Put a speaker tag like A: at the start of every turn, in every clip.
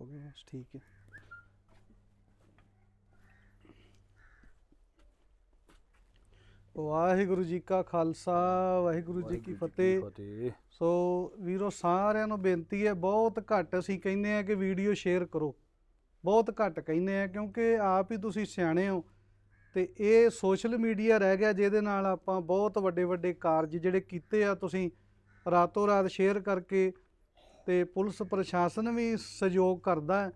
A: ਹੋ ਗਿਆ ਬਸ ਠੀਕ ਹੈ। ਵਾਹਿਗੁਰੂ ਜੀ ਕਾ ਖਾਲਸਾ ਵਾਹਿਗੁਰੂ ਜੀ ਕੀ ਫਤਿਹ।
B: ਫਤਿਹ।
A: ਸੋ ਵੀਰੋ ਸਾਰਿਆਂ ਨੂੰ ਬੇਨਤੀ ਹੈ ਬਹੁਤ ਘੱਟ ਅਸੀਂ ਕਹਿੰਦੇ ਆ ਕਿ ਵੀਡੀਓ ਸ਼ੇਅਰ ਕਰੋ। ਬਹੁਤ ਘੱਟ ਕਹਿੰਦੇ ਆ ਕਿਉਂਕਿ ਆਪ ਹੀ ਤੁਸੀਂ ਸਿਆਣੇ ਹੋ ਤੇ ਇਹ ਸੋਸ਼ਲ ਮੀਡੀਆ ਰਹਿ ਗਿਆ ਜਿਹਦੇ ਨਾਲ ਆਪਾਂ ਬਹੁਤ ਵੱਡੇ ਵੱਡੇ ਕਾਰਜ ਜਿਹੜੇ ਕੀਤੇ ਆ ਤੁਸੀਂ ਰਾਤੋਂ ਰਾਤ ਸ਼ੇਅਰ ਕਰਕੇ ਤੇ ਪੁਲਿਸ ਪ੍ਰਸ਼ਾਸਨ ਵੀ ਸਹਿਯੋਗ ਕਰਦਾ ਹੈ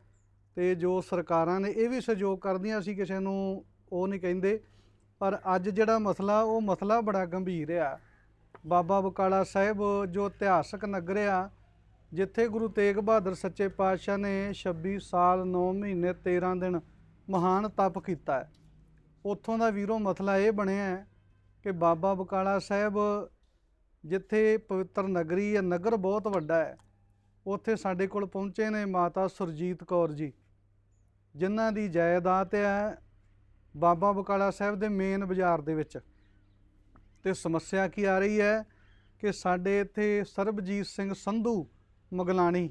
A: ਤੇ ਜੋ ਸਰਕਾਰਾਂ ਨੇ ਇਹ ਵੀ ਸਹਿਯੋਗ ਕਰਦੀਆਂ, ਅਸੀਂ ਕਿਸੇ ਨੂੰ ਉਹ ਨਹੀਂ ਕਹਿੰਦੇ। ਪਰ ਅੱਜ ਜਿਹੜਾ ਮਸਲਾ, ਉਹ ਮਸਲਾ ਬੜਾ ਗੰਭੀਰ ਆ। ਬਾਬਾ ਬਕਾਲਾ ਸਾਹਿਬ ਜੋ ਇਤਿਹਾਸਕ ਨਗਰ ਆ, ਜਿੱਥੇ ਗੁਰੂ ਤੇਗ ਬਹਾਦਰ ਸੱਚੇ ਪਾਤਸ਼ਾਹ ਨੇ 26 ਸਾਲ 9 ਮਹੀਨੇ 13 ਦਿਨ ਮਹਾਨ ਤਪ ਕੀਤਾ ਹੈ। ਉੱਥੋਂ ਦਾ ਵੀਰੋ ਮਸਲਾ ਇਹ ਬਣਿਆ ਹੈ ਕਿ ਬਾਬਾ ਬਕਾਲਾ ਸਾਹਿਬ ਜਿੱਥੇ ਪਵਿੱਤਰ ਨਗਰੀ ਹੈ, ਨਗਰ ਬਹੁਤ ਵੱਡਾ ਹੈ। ਉੱਥੇ ਸਾਡੇ ਕੋਲ ਪਹੁੰਚੇ ਨੇ ਮਾਤਾ ਸੁਰਜੀਤ ਕੌਰ ਜੀ, ਜਿਨ੍ਹਾਂ ਦੀ ਜਾਇਦਾਦ ਹੈ ਬਾਬਾ ਬਕਾਲਾ ਸਾਹਿਬ ਦੇ ਮੇਨ ਬਾਜ਼ਾਰ ਦੇ ਵਿੱਚ। ਤੇ ਸਮੱਸਿਆ ਕੀ ਆ ਰਹੀ ਹੈ ਕਿ ਸਾਡੇ ਇੱਥੇ ਸਰਬਜੀਤ ਸਿੰਘ ਸੰਧੂ ਮਗਲਾਣੀ,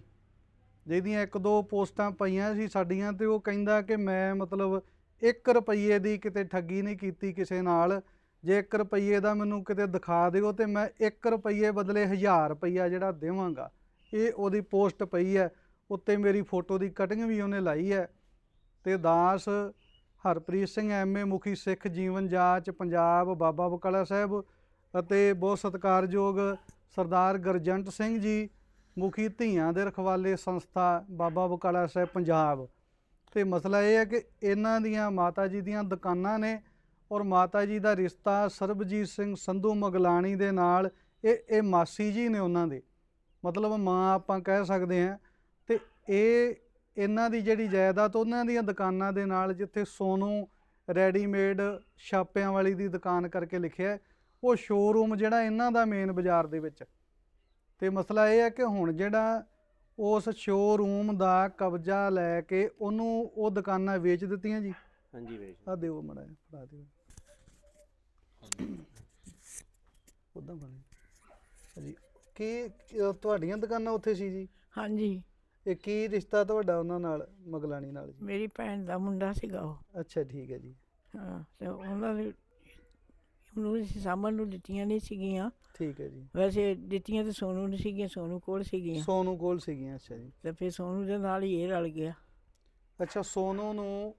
A: ਜਿਹਦੀਆਂ ਇੱਕ ਦੋ ਪੋਸਟਾਂ ਪਈਆਂ ਸੀ ਸਾਡੀਆਂ ਤੇ ਉਹ ਕਹਿੰਦਾ ਕਿ ਮੈਂ ਮਤਲਬ 1 ਰੁਪਏ ਦੀ ਕਿਤੇ ਠੱਗੀ ਨਹੀਂ ਕੀਤੀ ਕਿਸੇ ਨਾਲ, ਜੇ 1 ਰੁਪਏ ਦਾ ਮੈਨੂੰ ਕਿਤੇ ਦਿਖਾ ਦਿਓ ਤੇ ਮੈਂ 1 ਰੁਪਏ ਬਦਲੇ 1000 ਰੁਪਈਆ ਜਿਹੜਾ ਦੇਵਾਂਗਾ। ਇਹ ਉਹਦੀ ਪੋਸਟ ਪਈ ਹੈ, ਉੱਤੇ ਮੇਰੀ ਫੋਟੋ ਦੀ ਕਟਿੰਗ ਵੀ ਉਹਨੇ ਲਾਈ ਹੈ। ਤੇ ਦਾਸ ਹਰਪ੍ਰੀਤ ਸਿੰਘ ਐਮਏ ਮੁਖੀ ਸਿੱਖ ਜੀਵਨ ਜਾਂਚ, ਪੰਜਾਬ, ਬਾਬਾ ਬਕਾਲਾ ਸਾਹਿਬ ਅਤੇ ਬਹੁਤ ਸਤਿਕਾਰਯੋਗ ਸਰਦਾਰ ਗਰਜੰਟ ਸਿੰਘ ਜੀ, ਮੁਖੀ ਧੀਆਂ ਦੇ ਰਖਵਾਲੇ ਸੰਸਥਾ ਬਾਬਾ ਬਕਾਲਾ ਸਾਹਿਬ, ਪੰਜਾਬ। ਤੇ ਮਸਲਾ ਇਹ ਹੈ ਕਿ ਇਹਨਾਂ ਦੀਆਂ ਮਾਤਾ ਜੀ ਦੀਆਂ ਦੁਕਾਨਾਂ ਨੇ ਔਰ ਮਾਤਾ ਜੀ ਦਾ ਰਿਸ਼ਤਾ ਸਰਬਜੀਤ ਸਿੰਘ ਸੰਧੂ ਮਗਲਾਣੀ ਦੇ ਨਾਲ, ਇਹ ਇਹ ਮਾਸੀ ਜੀ ਨੇ ਉਹਨਾਂ ਦੇ। ਮਤਲਬ ਮਾਂ ਆਪਾਂ ਕਹਿ ਸਕਦੇ ਹਾਂ ਤੇ ਇਹ ਇਹਨਾਂ ਦੀ ਜਿਹੜੀ ਜਾਇਦਾਦ ਉਹਨਾਂ ਦੀਆਂ ਦੁਕਾਨਾਂ ਦੇ ਨਾਲ ਜਿੱਥੇ ਸੋਨੂ ਰੈਡੀਮੇਡ ਛਾਪਿਆਂ ਵਾਲੀ ਦੀ ਦੁਕਾਨ ਕਰਕੇ ਲਿਖਿਆ ਉਹ ਸ਼ੋਰੂਮ ਜਿਹੜਾ ਇਹਨਾਂ ਦਾ ਮੇਨ ਬਾਜ਼ਾਰ ਦੇ ਵਿੱਚ। ਤੇ ਮਸਲਾ ਇਹ ਹੈ ਕਿ ਹੁਣ ਜਿਹੜਾ ਉਸ ਸ਼ੋਰੂਮ ਦਾ ਕਬਜ਼ਾ ਲੈ ਕੇ ਉਹਨੂੰ ਉਹ ਦੁਕਾਨਾਂ ਵੇਚ ਦਿੱਤੀਆਂ ਜੀ।
B: ਹਾਂਜੀ ਵੇਚ
A: ਆ ਦਿਓ ਮੜਾ ਫੜਾ ਦਿਓ। ਉਦਾਂ ਬਣੇ ਜੀ ਕੀ ਤੁਹਾਡੀਆਂ ਦੁਕਾਨਾਂ ਉੱਥੇ ਸੀ ਜੀ?
C: ਹਾਂਜੀ।
A: ਇਹ ਕੀ ਰਿਸ਼ਤਾ ਤੁਹਾਡਾ ਉਹਨਾਂ ਨਾਲ ਮਗਲਾਣੀ ਨਾਲ ਜੀ?
C: ਮੇਰੀ ਭੈਣ ਦਾ ਮੁੰਡਾ ਸੀਗਾ ਉਹ।
A: ਅੱਛਾ ਠੀਕ ਹੈ ਜੀ।
C: ਹਾਂ ਤੇ ਉਹਨਾਂ ਨੇ ਉਹਨੂੰ ਅਸੀਂ ਸਾਂਭਣ ਨੂੰ ਦਿੱਤੀਆਂ ਨਹੀਂ ਸੀਗੀਆਂ।
A: ਠੀਕ ਹੈ ਜੀ।
C: ਵੈਸੇ ਦਿੱਤੀਆਂ ਤੇ ਸੋਨੂ ਨਹੀਂ ਸੀਗੀਆਂ ਸੋਨੂ ਕੋਲ ਸੀਗੀਆਂ।
A: ਸੋਨੂ ਕੋਲ ਸੀਗੀਆਂ ਅੱਛਾ ਜੀ।
C: ਤੇ ਫਿਰ ਸੋਨੂ ਦੇ ਨਾਲ ਹੀ ਇਹ ਰਲ ਗਿਆ।
A: ਅੱਛਾ ਸੋਨੂ ਨੂੰ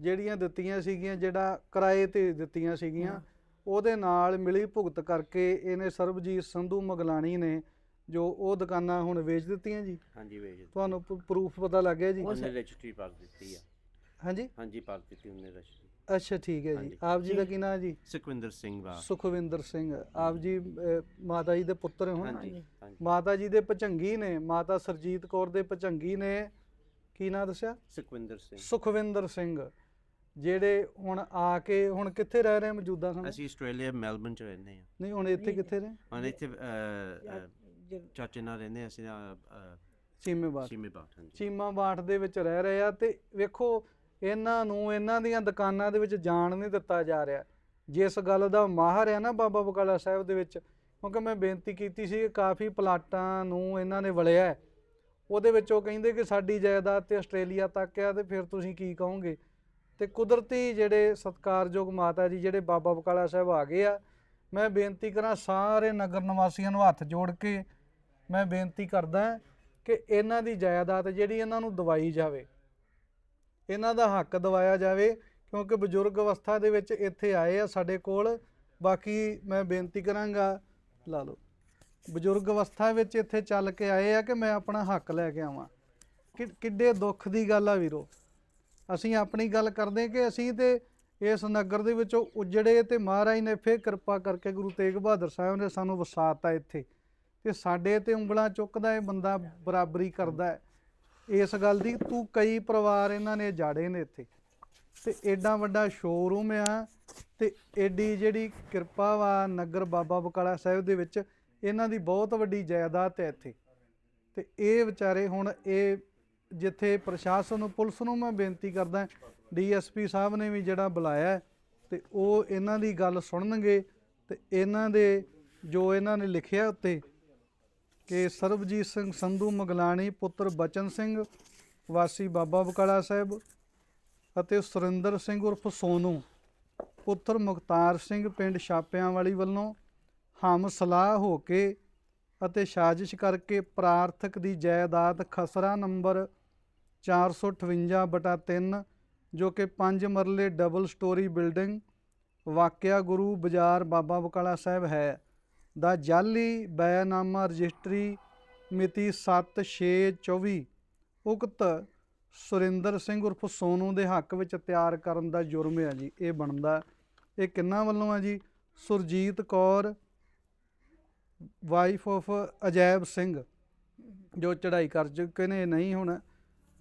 A: ਜਿਹੜੀਆਂ ਦਿੱਤੀਆਂ ਸੀਗੀਆਂ ਜਿਹੜਾ ਕਿਰਾਏ ਤੇ ਦਿੱਤੀਆਂ ਸੀਗੀਆਂ। ਉਹਦੇ ਨਾਲ ਮਿਲੀ ਭੁਗਤ ਕਰਕੇ ਇਹਨੇ ਸਰਬਜੀਤ ਸੰਧੂ ਮਗਲਾਣੀ ਨੇ ਜੋ ਉਹ ਦੁਕਾਨਾਂ ਹੁਣ ਵੇਚ ਦਿੱਤੀਆਂ ਜੀ।
B: ਹਾਂਜੀ ਵੇਚ
A: ਤੁਹਾਨੂੰ ਪ੍ਰੂਫ ਪਤਾ ਲੱਗ ਗਿਆ ਜੀ।
C: ਉਹ
B: ਉਹਨੇ ਰਜਿਸਟਰੀ ਪਾ ਦਿੱਤੀ ਆ।
A: ਹਾਂਜੀ?
B: ਹਾਂਜੀ ਪਾ ਦਿੱਤੀ ਉਹਨੇ ਰਜਿਸਟਰੀ।
A: ਅੱਛਾ ਠੀਕ ਹੈ ਜੀ। ਆਪ ਜੀ ਦਾ ਕੀ ਨਾਮ ਹੈ ਜੀ?
B: ਸੁਖਵਿੰਦਰ ਸਿੰਘ ਵਾ।
A: ਸੁਖਵਿੰਦਰ ਸਿੰਘ। ਆਪ ਜੀ ਮਾਤਾ ਜੀ ਦੇ ਪੁੱਤਰ ਹੋ
B: ਹਾਂਜੀ
A: ਮਾਤਾ ਜੀ ਦੇ ਭਚੰਗੀ ਨੇ ਮਾਤਾ ਸਰਜੀਤ ਕੌਰ ਦੇ ਭਚੰਗੀ ਨੇ। ਕੀ ਨਾਂ ਦੱਸਿਆ?
B: ਸੁਖਵਿੰਦਰ ਸਿੰਘ।
A: ਸੁਖਵਿੰਦਰ ਸਿੰਘ। ਜਿਹੜੇ ਹੁਣ ਆ ਕੇ ਹੁਣ ਕਿੱਥੇ ਰਹਿ ਰਹੇ ਮੌਜੂਦਾ ਸਮੇਂ?
B: ਅਸੀਂ ਆਸਟ੍ਰੇਲੀਆ ਮੈਲਬਨ ਚ ਰਹਿੰਦੇ ਆ
A: ਨਹੀਂ ਹੁਣ ਇੱਥੇ ਕਿੱਥੇ ਨੇ
B: ਹੁਣ ਇੱਥੇ ਅਹ, ਅਹ,
C: ਜ-
B: ਚਾਚੇ ਨਾਲ ਰਹਿੰਦੇ ਅਸੀਂ
A: ਚੀਮੇ ਬਾਟ
B: ਸੀਮੇ ਬਾਟ ਹਾਂਜੀ।
A: ਚੀਮਾ ਬਾਟ ਦੇ ਵਿੱਚ ਰਹਿ ਰਹੇ ਆ ਤੇ ਵੇਖੋ ਇਹਨਾਂ ਨੂੰ ਇਹਨਾਂ ਦੀਆਂ ਦੁਕਾਨਾਂ ਦੇ ਵਿੱਚ ਜਾਣ ਨਹੀਂ ਦਿੱਤਾ ਜਾ ਰਿਹਾ। ਜਿਸ ਗੱਲ ਦਾ ਮਾਹਰ ਹੈ ਨਾ ਬਾਬਾ ਬਕਾਲਾ ਸਾਹਿਬ ਦੇ ਵਿੱਚ ਕਿਉਂਕਿ ਮੈਂ ਬੇਨਤੀ ਕੀਤੀ ਸੀ ਕਿ ਕਾਫੀ ਪਲਾਟਾਂ ਨੂੰ ਇਹਨਾਂ ਨੇ ਵਲਿਆ ਹੈ। ਉਹਦੇ ਵਿੱਚ ਉਹ ਕਹਿੰਦੇ ਕਿ ਸਾਡੀ ਜਾਇਦਾਦ ਤੇ ਆਸਟ੍ਰੇਲੀਆ ਤੱਕ ਆ ਤੇ ਫਿਰ ਤੁਸੀਂ ਕੀ ਕਹੋਗੇ? ਤੇ ਕੁਦਰਤੀ ਜਿਹੜੇ ਸਤਕਾਰਯੋਗ ਮਾਤਾ ਜੀ, ਜਿਹੜੇ ਬਾਬਾ ਬਕਾਲਾ ਸਾਹਿਬ ਆ ਗਏ ਆ, ਮੈਂ ਬੇਨਤੀ ਕਰਾਂ ਸਾਰੇ ਨਗਰ ਨਿਵਾਸੀਆਂ ਨੂੰ ਹੱਥ ਜੋੜ ਕੇ ਮੈਂ ਬੇਨਤੀ ਕਰਦਾ ਕਿ ਇਹਨਾਂ ਦੀ ਜਾਇਦਾਦ ਜਿਹੜੀ ਇਹਨਾਂ ਨੂੰ ਦਵਾਈ ਜਾਵੇ, ਇਹਨਾਂ ਦਾ ਹੱਕ ਦਵਾਇਆ ਜਾਵੇ, ਕਿਉਂਕਿ ਬਜ਼ੁਰਗ ਅਵਸਥਾ ਦੇ ਵਿੱਚ ਇੱਥੇ ਆਏ ਆ ਸਾਡੇ ਕੋਲ, ਬਾਕੀ ਮੈਂ ਬੇਨਤੀ ਕਰਾਂਗਾ, ਲਾ ਲਓ, ਬਜ਼ੁਰਗ ਅਵਸਥਾ ਵਿੱਚ ਇੱਥੇ ਚੱਲ ਕੇ ਆਏ ਆ ਕਿ ਮੈਂ ਆਪਣਾ ਹੱਕ ਲੈ ਕੇ ਆਵਾਂ। ਕਿ ਕਿੱਡੇ ਦੁੱਖ ਦੀ ਗੱਲ ਆ ਵੀਰੋ। ਅਸੀਂ ਆਪਣੀ ਗੱਲ ਕਰਦੇ ਕਿ ਅਸੀਂ ਤੇ ਇਸ ਨਗਰ ਦੇ ਵਿੱਚੋਂ ਉਜੜੇ ਤੇ ਮਹਾਰਾਜ ਨੇ ਫੇਰ ਕਿਰਪਾ ਕਰਕੇ ਗੁਰੂ ਤੇਗ ਬਹਾਦਰ ਸਾਹਿਬ ਨੇ ਸਾਨੂੰ ਵਸਾਤਾ ਇੱਥੇ ਤੇ ਸਾਡੇ ਤੇ ਉਂਗਲਾਂ ਚੁੱਕਦਾ ਇਹ ਬੰਦਾ ਬਰਾਬਰੀ ਕਰਦਾ ਇਸ ਗੱਲ ਦੀ ਤੂੰ ਕਈ ਪਰਿਵਾਰ ਇਹਨਾਂ ਨੇ ਜਾੜੇ ਨੇ ਇੱਥੇ ਤੇ ਐਡਾ ਵੱਡਾ ਸ਼ੋਰੂਮ ਆ ਤੇ ਐਡੀ ਜਿਹੜੀ ਕਿਰਪਾ ਵਾ ਨਗਰ ਬਾਬਾ ਬਕਾਲਾ ਸਾਹਿਬ ਦੇ ਵਿੱਚ ਇਹਨਾਂ ਦੀ ਬਹੁਤ ਵੱਡੀ ਜਾਇਦਾਦ ਹੈ ਇੱਥੇ ਤੇ ਇਹ ਵਿਚਾਰੇ ਹੁਣ ਇਹ ਜਿੱਥੇ ਪ੍ਰਸ਼ਾਸਨ ਨੂੰ ਪੁਲਿਸ ਨੂੰ ਮੈਂ ਬੇਨਤੀ ਕਰਦਾ ਡੀਐਸਪੀ ਸਾਹਿਬ ਨੇ ਵੀ ਜਿਹੜਾ ਬੁਲਾਇਆ ਹੈ, ਤੇ ਉਹ ਇਹਨਾਂ ਦੀ ਗੱਲ ਸੁਣਨਗੇ ਤੇ ਇਹਨਾਂ ਦੇ ਜੋ ਇਹਨਾਂ ਨੇ ਲਿਖਿਆ ਉੱਤੇ ਕਿ ਸਰਬਜੀਤ ਸਿੰਘ ਸੰਧੂ ਮਗਲਾਣੀ ਪੁੱਤਰ ਬਚਨ ਸਿੰਘ ਵਾਸੀ ਬਾਬਾ ਬਕਾਲਾ ਸਾਹਿਬ ਅਤੇ ਸੁਰਿੰਦਰ ਸਿੰਘ ਉਰਫ ਸੋਨੂ ਪੁੱਤਰ ਮੁਖਤਾਰ ਸਿੰਘ ਪਿੰਡ ਛਾਪਿਆਂ ਵਾਲੀ ਵੱਲੋਂ ਹਮ ਸਲਾਹ ਹੋ ਕੇ ਅਤੇ ਸਾਜ਼ਿਸ਼ ਕਰਕੇ ਪ੍ਰਾਰਥਕ ਦੀ ਜਾਇਦਾਦ ਖਸਰਾ ਨੰਬਰ 458 ਬਟਾ 3 ਜੋ ਕਿ 5 ਮਰਲੇ ਡਬਲ ਸਟੋਰੀ ਬਿਲਡਿੰਗ ਵਾਕਿਆ ਗੁਰੂ ਬਾਜ਼ਾਰ ਬਾਬਾ ਬਕਾਲਾ ਸਾਹਿਬ ਹੈ। ਦਾ ਜਾਲੀ ਬੈਨਾਮਾ ਰਜਿਸਟਰੀ ਮਿਤੀ 7624 ਉਕਤ ਸੁਰਿੰਦਰ ਸਿੰਘ ਉਰਫ ਸੋਨੂ ਦੇ ਹੱਕ ਵਿੱਚ ਤਿਆਰ ਕਰਨ ਦਾ ਜੁਰਮ ਹੈ ਜੀ, ਇਹ ਬਣਦਾ। ਇਹ ਕਿੰਨਾ ਵੱਲੋਂ ਹੈ ਜੀ? ਸੁਰਜੀਤ ਕੌਰ ਵਾਈਫ ਆਫ ਅਜੈਬ ਸਿੰਘ, ਜੋ ਚੜ੍ਹਾਈ ਕਰ ਚੁੱਕੇ ਨੇ ਨਹੀਂ ਹੁਣ